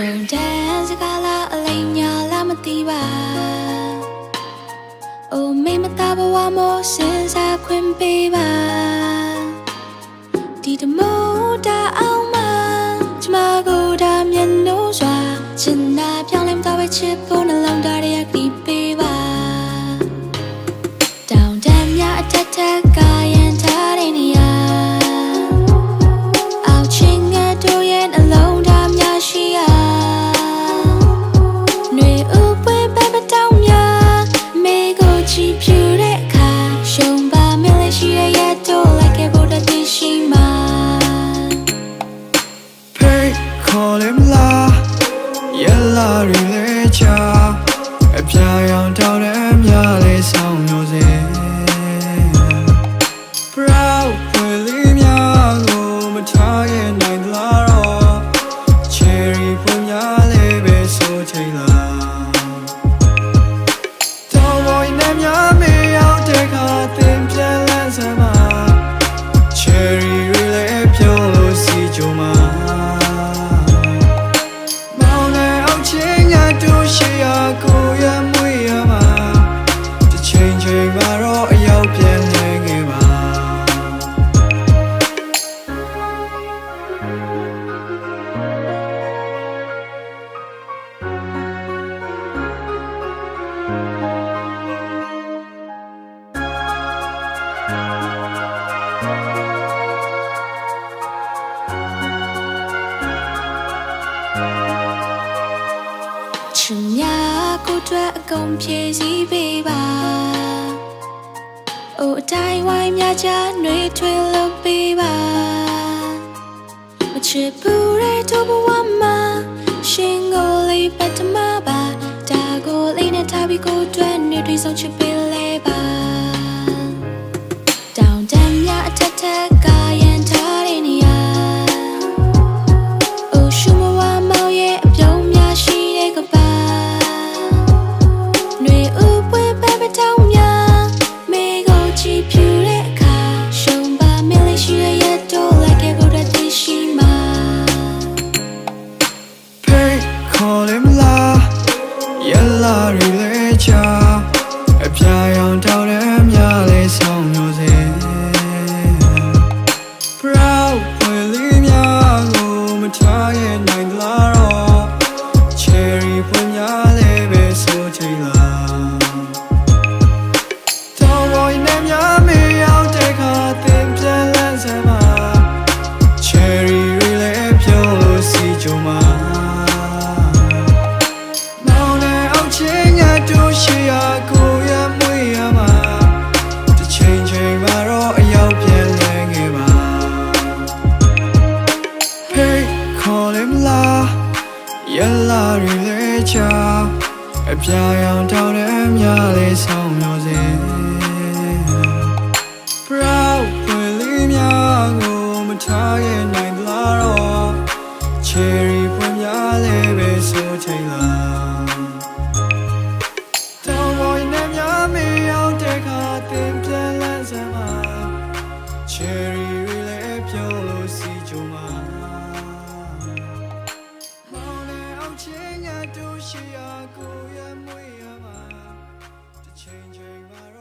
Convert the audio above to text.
ရှင်တန်းစကားလားအလိမ်ညာလားမသိပါအိုမေမတာဘဝမို့စင်စားခွင့်ပေးပါဒီတမောတာအောင်မကျမကိုဒါမျက်နှာစွာချင်နာပြောင်းလဲမသွားပဲချစ်ဖို့နှလုံးသားရဲ့ call him la Yella relacha အ တော့အရောက်ပြန်နေခဲ့ပါချင်များကို အတွက်အကုန်ဖြည့်စည်းပေးပါအိုအတိုင်းဝိုင်းများချနှွေထွေးလို့ပေးပါမချစ်ဘူးတဲ့တို့ဘဝမှာရှင်ကိုလေးပတ်တမပါဒါကိုလေးနဲ့ထားပြီးကိုအတွက်နေတွေဆုံးချစ်ပေးလဲပါ Yella relacha အပြာရောင်တောင်းတဲ့မြလေးဆောင် ရလာရီလဲချာအပြာရောင်တောင်းတဲ့များလေးဆောင်မျောစေ Proud ဝင်လေးများကိုမထားခဲ့နိုင်လားတော့ Cherry ပွင့်များလေးပဲဆိုချိန်လား changing my